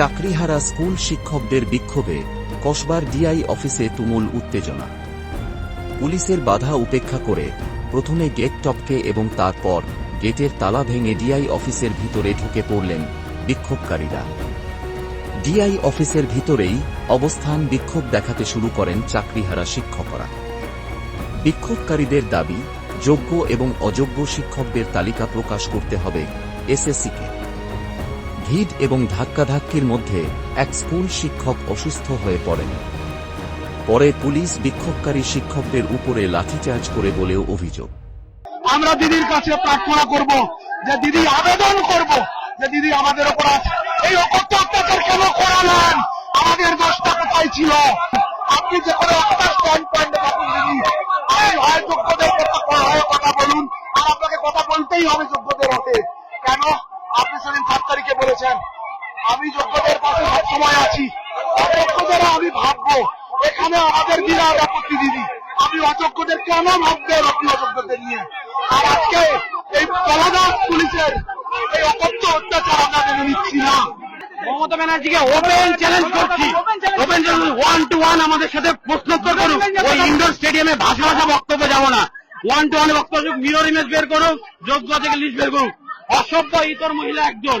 চাকরিহারা school শিক্ষকদের বিক্ষোভে কসবার DI অফিসে তুমুল উত্তেজনা। পুলিশের বাধা উপেক্ষা করে প্রথমে গেট টপকে এবং তারপর গেটের তালা ভেঙে ডিআই অফিসের ভিতরে ঢুকে পড়লেন বিক্ষোভকারীরা। ডিআই অফিসের ভিতরেই অবস্থান বিক্ষোভ দেখাতে শুরু করেন চাকরিহারা শিক্ষকরা। বিক্ষোভকারীদের দাবি, যোগ্য এবং অযোগ্য শিক্ষকদের তালিকা প্রকাশ করতে হবে এসএসসিকে। ভিড় এবং ধাক্কাধাক্কির মধ্যে এক স্কুল শিক্ষক অসুস্থ হয়ে পড়েন। পরে পুলিশ বিক্ষোভকারী শিক্ষকদের উপরে লাঠিচার্জ করে বলেও অভিযোগ। আমরা দিদির কাছে প্রার্থনা করব যে দিদি আবেদন করব যে দিদি আমাদের ওপর এই অকথ্য অত্যাচার কেন করালেন? আমাদের দোষটা কোথায় ছিল? আপনি যে কোনো একটা স্ট্যান্ড পয়েন্টে থাকুন দিদি। আপনি হয় যোগ্যদের কথা বলুন। আর আপনাকে কথা বলতেই হবে যোগ্যদের হতে। তারিখে বলেছেন আমি যোগ্যদের পাশে সবসময় আছি। অযোগ্যদের আমি ভাববো এখানে আমাদের বিরাট আপত্তি দিদি। আপনি অযোগ্যদের কেন ভাববেন আপনি অযোগ্যদের নিয়ে। আর আজকে এই কলাদাস পুলিশের এই অকথ্য অত্যাচার আমরা মেনে নিচ্ছি না। মমতা ব্যানার্জিকে ওপেন চ্যালেঞ্জ করছি। Open challenge one two one আমাদের সাথে প্রশ্নোত্তর করুন। ওই ইন্ডোর স্টেডিয়ামে ভাষা ভাষা বক্তব্য যাব না। ওয়ান টু ওয়ান বক্তব্য মিরর ইমেজ বের করুন যোগ্য থেকে লিস্ট বের করুন। অসভ্য ইতর মহিলা একজন।